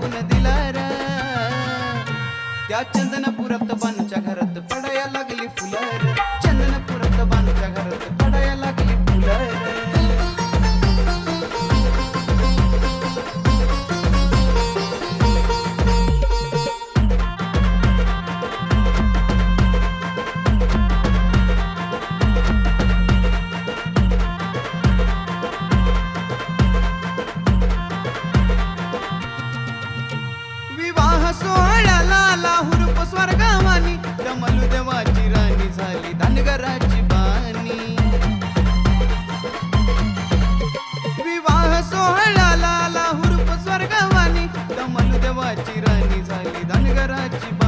लागून दिला र. त्या चंदनपुरात बानूच्या घरात पडाया लागली फुलर தனுகராட்சி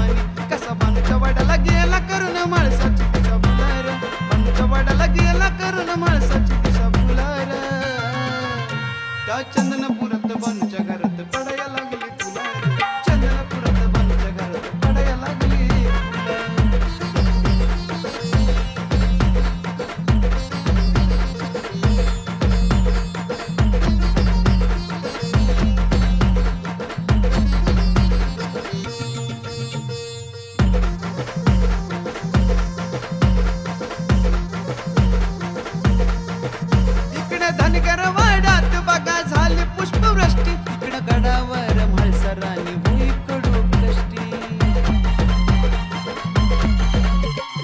इकडे बघा झाली पुष्पवृष्टी. इकडे गडावर म्हळसराने भुई कडू कष्टी.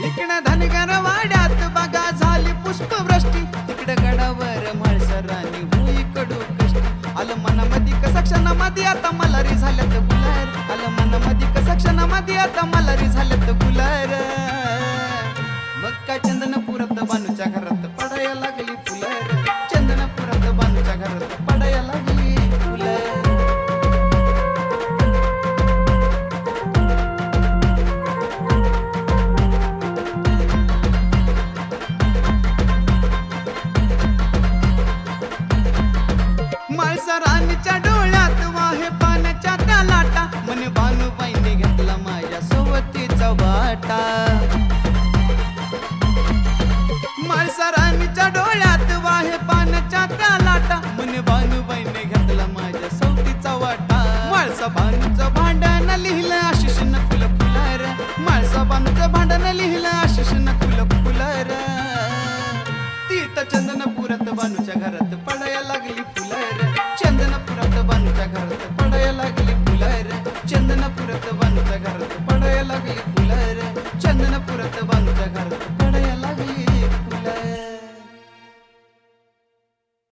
इकडे धनगर वाड्यात बघा झाली पुष्पवृष्टी. इकडे गडावर म्हळसराने भुई कडू कष्टी. आलं मनामध्ये कसा क्षणामध्ये आता मलारी झाल्यात गुलार आलं मनामध्ये कसा क्षणामध्ये आता मलारी झाल्यात गुलार मग काय माळसराणीच्या डोळ्यात वाहे पाण्याच्या त्या लाटा मन भानुबाईने घेतला माझ्या सोबतीचा वाटा. माळसराणीच्या डोळ्यात वाहे पाण्याच्या त्या लाटा मन भानुबाईने घेतला माझ्या सोबतीचा वाटा. माळसा भानूचं भांडण लिहिलं आशिष नकुल फुलर. माळसा बानूचं भांडण लिहिलं आशिष नकुल फुलर. तीर्थ चंदन पुरत घरात घरात पडाया लागली फुलर. चंदनपुरात बानूच्या घरात पडाया लागली फुलर. चंदनपुरात बानूच्या घरात